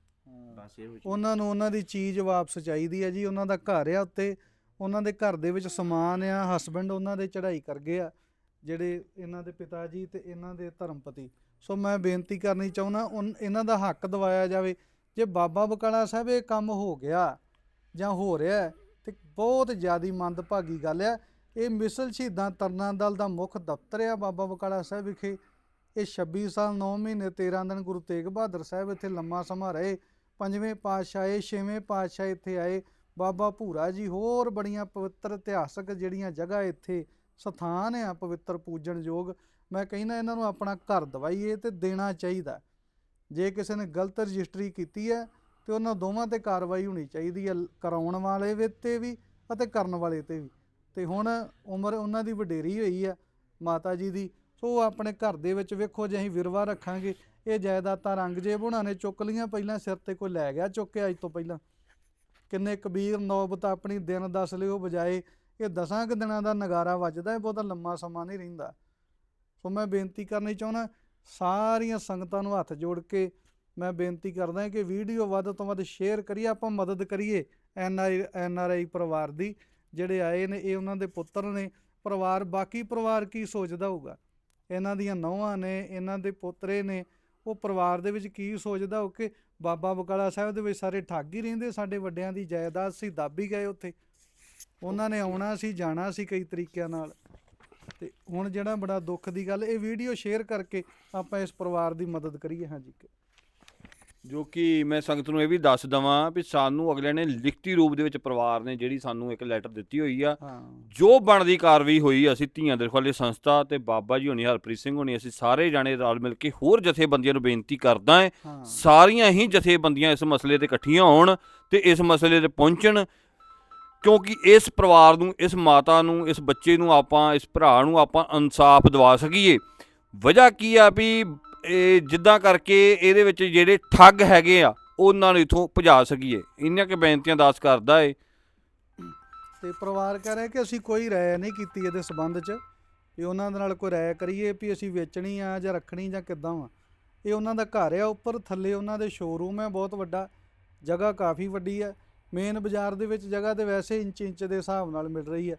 B: ਬਸ ਇਹੋ
A: ਉਹਨਾਂ ਨੂੰ ਉਹਨਾਂ ਦੀ ਚੀਜ਼ ਵਾਪਸ ਚਾਹੀਦੀ ਹੈ ਜੀ ਉਹਨਾਂ ਦਾ ਘਰ ਆ ਉੱਤੇ। ਉਹਨਾਂ ਦੇ ਘਰ ਦੇ ਵਿੱਚ ਸਮਾਨ ਆ ਹਸਬੰਡ ਉਹਨਾਂ ਦੇ ਚੜ੍ਹਾਈ ਕਰ ਗਏ ਆ ਜਿਹੜੇ ਇਹਨਾਂ ਦੇ ਪਿਤਾ ਜੀ ਤੇ ਇਹਨਾਂ ਦੇ ਧਰਮਪਤੀ। ਸੋ ਮੈਂ ਬੇਨਤੀ ਕਰਨੀ ਚਾਹੁੰਦਾ ਉਨ- ਇਹਨਾਂ ਦਾ ਹੱਕ ਦਿਵਾਇਆ ਜਾਵੇ। ਜੇ ਬਾਬਾ ਬਕਾਲਾ ਸਾਹਿਬ ਇਹ ਕੰਮ ਹੋ ਗਿਆ ਜਾਂ ਹੋ ਰਿਹਾ ਹੈ, ਤੇ ਬਹੁਤ ਜ਼ਿਆਦੀ ਮੰਦਭਾਗੀ ਗੱਲ ਆ ਇਹ ਮਿਸਲ ਸ਼ਹੀਦਾਂ ਤਰਨਾ ਦਲ ਦਾ ਮੁੱਖ ਦਫ਼ਤਰ ਆ ਬਾਬਾ ਬਕਾਲਾ ਸਾਹਿਬ ਵਿਖੇ। ਇਹ 26 ਸਾਲ 9 ਮਹੀਨੇ 13 ਦਿਨ ਗੁਰੂ ਤੇਗ ਬਹਾਦਰ ਸਾਹਿਬ ਇੱਥੇ ਲੰਮਾ ਸਮਾਂ ਰਹੇ। ਪੰਜਵੇਂ ਪਾਤਸ਼ਾਹ ਆਏ ਛੇਵੇਂ ਪਾਤਸ਼ਾਹ ਇੱਥੇ ਆਏ। ਬਾਬਾ ਭੂਰਾ ਜੀ ਹੋਰ ਬੜੀਆਂ ਪਵਿੱਤਰ ਇਤਿਹਾਸਕ ਜਿਹੜੀਆਂ ਜਗ੍ਹਾ ਇੱਥੇ ਸਥਾਨ ਆ ਪਵਿੱਤਰ ਪੂਜਣਯੋਗ ਮੈਂ ਕਹਿੰਦਾ ਇਹਨਾਂ ਨੂੰ ਆਪਣਾ ਘਰ ਦਵਾਈਏ ਤੇ ਦੇਣਾ ਚਾਹੀਦਾ। ਜੇ ਕਿਸੇ ਨੇ ਗਲਤ ਰਜਿਸਟਰੀ ਕੀਤੀ ਹੈ, ਤੇ ਉਹਨਾਂ ਦੋਵਾਂ ਤੇ ਕਾਰਵਾਈ ਹੋਣੀ ਚਾਹੀਦੀ ਹੈ, ਕਰਾਉਣ ਵਾਲੇ ਵੀ ਤੇ ਵੀ ਅਤੇ ਕਰਨ ਵਾਲੇ ਤੇ ਵੀ। ਤੇ ਹੁਣ ਉਮਰ ਉਹਨਾਂ ਦੀ ਵਡੇਰੀ ਹੋਈ ਆ ਮਾਤਾ ਜੀ ਦੀ, ਸੋ ਆਪਣੇ ਘਰ ਦੇ ਵਿੱਚ ਵੇਖੋ ਜੇ ਅਸੀਂ ਵਿਰਵਾ ਰੱਖਾਂਗੇ, ਇਹ ਜਾਇਦਾਦਾਂ ਰੰਗਜੇਬ ਉਹਨਾਂ ਨੇ ਚੁੱਕ ਲੀਆਂ ਪਹਿਲਾਂ ਸਿਰ ਤੇ ਕੋਈ ਲੈ ਗਿਆ ਚੁੱਕ ਕੇ ਅੱਜ ਤੋਂ ਪਹਿਲਾਂ। ਕਿੰਨੇ ਕਬੀਰ ਨੌਬਤ ਆਪਣੀ ਦਿਨ ਦੱਸ ਲਿਓ ਬਜਾਏ, ਇਹ ਦਸਾਂ ਕੁ ਦਿਨਾਂ ਦਾ ਨਗਾਰਾ ਵੱਜਦਾ ਇਹ ਬਹੁਤਾ ਲੰਮਾ ਸਮਾਂ ਨਹੀਂ ਰਹਿੰਦਾ। ਸੋ ਮੈਂ ਬੇਨਤੀ ਕਰਨੀ ਚਾਹੁੰਦਾ, ਸਾਰੀਆਂ ਸੰਗਤਾਂ ਨੂੰ ਹੱਥ ਜੋੜ ਕੇ ਮੈਂ ਬੇਨਤੀ ਕਰਦਾ ਕਿ ਵੀਡੀਓ ਵੱਧ ਤੋਂ ਵੱਧ ਸ਼ੇਅਰ ਕਰੀਏ, ਆਪਾਂ ਮਦਦ ਕਰੀਏ ਐਨ ਆਈ, ਐਨ ਆਰ ਆਈ ਪਰਿਵਾਰ ਦੀ, ਜਿਹੜੇ ਆਏ ਨੇ, ਇਹ ਉਹਨਾਂ ਦੇ ਪੁੱਤਰ ਨੇ, ਪਰਿਵਾਰ, ਬਾਕੀ ਪਰਿਵਾਰ ਕੀ ਸੋਚਦਾ ਹੋਊਗਾ? ਇਹਨਾਂ ਦੀਆਂ ਨੌਵਾਂ ਨੇ, ਇਹਨਾਂ ਦੇ ਪੋਤਰੇ ਨੇ, ਉਹ ਪਰਿਵਾਰ ਦੇ ਵਿੱਚ ਕੀ ਸੋਚਦਾ ਹੋ ਕਿ ਬਾਬਾ ਬਕਾਲਾ ਸਾਹਿਬ ਦੇ ਵਿੱਚ ਸਾਰੇ ਠੱਗ ਹੀ ਰਹਿੰਦੇ ਸਾਡੇ ਵੱਡਿਆਂ ਦੀ ਜਾਇਦਾਦ ਸੀ, ਦੱਬ ਹੀ ਗਏ ਉੱਥੇ। ਉਹਨਾਂ ਨੇ ਆਉਣਾ ਸੀ, ਜਾਣਾ ਸੀ ਕਈ ਤਰੀਕਿਆਂ ਨਾਲ। ਤੇ ਹੁਣ ਜਿਹੜਾ ਬੜਾ ਦੁੱਖ ਦੀ ਗੱਲ, ਇਹ ਵੀਡੀਓ ਸ਼ੇਅਰ ਕਰਕੇ ਆਪਾਂ ਇਸ ਪਰਿਵਾਰ ਦੀ ਮਦਦ ਕਰੀਏ। ਹਾਂਜੀ।
D: ਜੋ ਕਿ ਮੈਂ ਸੰਗਤ ਨੂੰ ਇਹ ਵੀ ਦੱਸ ਦਵਾਂ ਵੀ ਸਾਨੂੰ ਅਗਲੇ ਨੇ ਲਿਖਤੀ ਰੂਪ ਦੇ ਵਿੱਚ ਪਰਿਵਾਰ ਨੇ ਜਿਹੜੀ ਸਾਨੂੰ ਇੱਕ ਲੈਟਰ ਦਿੱਤੀ ਹੋਈ ਆ। ਜੋ ਬਣਦੀ ਕਾਰਵਾਈ ਹੋਈ ਅਸੀਂ ਧੀਆਂ ਦੇ ਰਖਵਾਲੇ ਸੰਸਥਾ ਤੇ ਬਾਬਾ ਜੀ ਹੋਣੀ ਹਰਪ੍ਰੀਤ ਸਿੰਘ ਹੋਣੀ ਅਸੀਂ ਸਾਰੇ ਜਾਣੇ ਰਲ ਮਿਲ ਕੇ ਹੋਰ ਜਥੇਬੰਦੀਆਂ ਨੂੰ ਬੇਨਤੀ ਕਰਦਾ
A: ਹਾਂ।
D: ਸਾਰੀਆਂ ਹੀ ਜਥੇਬੰਦੀਆਂ ਇਸ ਮਸਲੇ ਤੇ ਇਕੱਠੀਆਂ ਹੋਣ ਤੇ ਇਸ ਮਸਲੇ ਤੇ ਪਹੁੰਚਣ ਕਿਉਂਕਿ ਇਸ ਪਰਿਵਾਰ ਨੂੰ ਇਸ ਮਾਤਾ ਨੂੰ ਇਸ ਬੱਚੇ ਨੂੰ ਆਪਾਂ ਇਸ ਭਰਾ ਨੂੰ ਆਪਾਂ ਇਨਸਾਫ ਦਿਵਾ ਸਕੀਏ। ਵਜ੍ਹਾ ਕੀ ਆ ਵੀ ਇਹ ਜਿੱਦਾਂ ਕਰਕੇ ਇਹਦੇ ਵਿੱਚ ਜਿਹੜੇ ਠੱਗ ਹੈਗੇ ਆ, ਉਹਨਾਂ ਨੂੰ ਇਥੋਂ ਭਜਾ ਸਕੀਏ। ਇੰਨੀਆਂ ਕਿ ਬੇਨਤੀਆਂ ਦਾਸ ਕਰਦਾ ਏ।
A: ਤੇ ਪਰਿਵਾਰ ਕਹਿ ਰਿਹਾ ਕਿ ਅਸੀਂ ਕੋਈ ਰਾਇ ਨਹੀਂ ਕੀਤੀ ਇਹਦੇ ਸਬੰਧ 'ਚ, ਵੀ ਉਹਨਾਂ ਦੇ ਨਾਲ ਕੋਈ ਰਾਇ ਕਰੀਏ ਵੀ ਅਸੀਂ ਵੇਚਣੀ ਆ ਜਾਂ ਰੱਖਣੀ ਜਾਂ ਕਿੱਦਾਂ ਵਾ। ਇਹ ਉਹਨਾਂ ਦਾ ਘਰ ਆ ਉੱਪਰ, ਥੱਲੇ ਉਹਨਾਂ ਦੇ ਸ਼ੋਰੂਮ ਹੈ ਬਹੁਤ ਵੱਡਾ, ਜਗ੍ਹਾ ਕਾਫੀ ਵੱਡੀ ਹੈ ਮੇਨ ਬਾਜ਼ਾਰ ਦੇ ਵਿੱਚ ਜਗ੍ਹਾ ਤੇ ਵੈਸੇ ਇੰਚ ਇੰਚ ਦੇ ਹਿਸਾਬ ਨਾਲ ਮਿਲ ਰਹੀ ਹੈ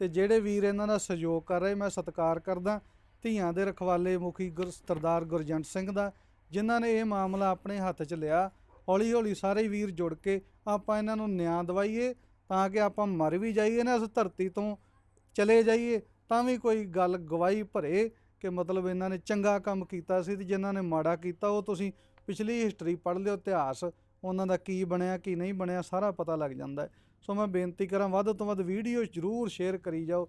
A: ਤੇ ਜਿਹੜੇ ਵੀਰ ਇਹਨਾਂ ਦਾ ਸਹਿਯੋਗ ਕਰ ਰਹੇ, ਮੈਂ ਸਤਿਕਾਰ ਕਰਦਾ। ਧੀਆਂ ਦੇ ਰਖਵਾਲੇ ਮੁਖੀ ਗੁਰ ਸਰਦਾਰ ਗੁਰਜੰਟ ਸਿੰਘ ਦਾ, ਜਿਨ੍ਹਾਂ ਨੇ ਇਹ ਮਾਮਲਾ ਆਪਣੇ ਹੱਥ 'ਚ ਲਿਆ। ਹੌਲੀ ਹੌਲੀ ਸਾਰੇ ਵੀਰ ਜੁੜ ਕੇ ਆਪਾਂ ਇਹਨਾਂ ਨੂੰ ਨਿਆਂ ਦਵਾਈਏ, ਤਾਂ ਕਿ ਆਪਾਂ ਮਰ ਵੀ ਜਾਈਏ ਨਾ, ਇਸ ਧਰਤੀ ਤੋਂ ਚਲੇ ਜਾਈਏ, ਤਾਂ ਵੀ ਕੋਈ ਗੱਲ ਗਵਾਹੀ ਭਰੇ ਕਿ ਮਤਲਬ ਇਹਨਾਂ ਨੇ ਚੰਗਾ ਕੰਮ ਕੀਤਾ ਸੀ ਤੇ ਜਿਨ੍ਹਾਂ ਨੇ ਮਾੜਾ ਕੀਤਾ, ਉਹ ਤੁਸੀਂ ਪਿਛਲੀ ਹਿਸਟਰੀ ਪੜ੍ਹ ਲਿਓ, ਇਤਿਹਾਸ, ਉਹਨਾਂ ਦਾ ਕੀ ਬਣਿਆ, ਕੀ ਨਹੀਂ ਬਣਿਆ, ਸਾਰਾ ਪਤਾ ਲੱਗ ਜਾਂਦਾ ਹੈ। ਸੋ ਮੈਂ ਬੇਨਤੀ ਕਰਾਂ, ਵੱਧ ਤੋਂ ਵੱਧ ਵੀਡੀਓ ਜ਼ਰੂਰ ਸ਼ੇਅਰ ਕਰੀ ਜਾਓ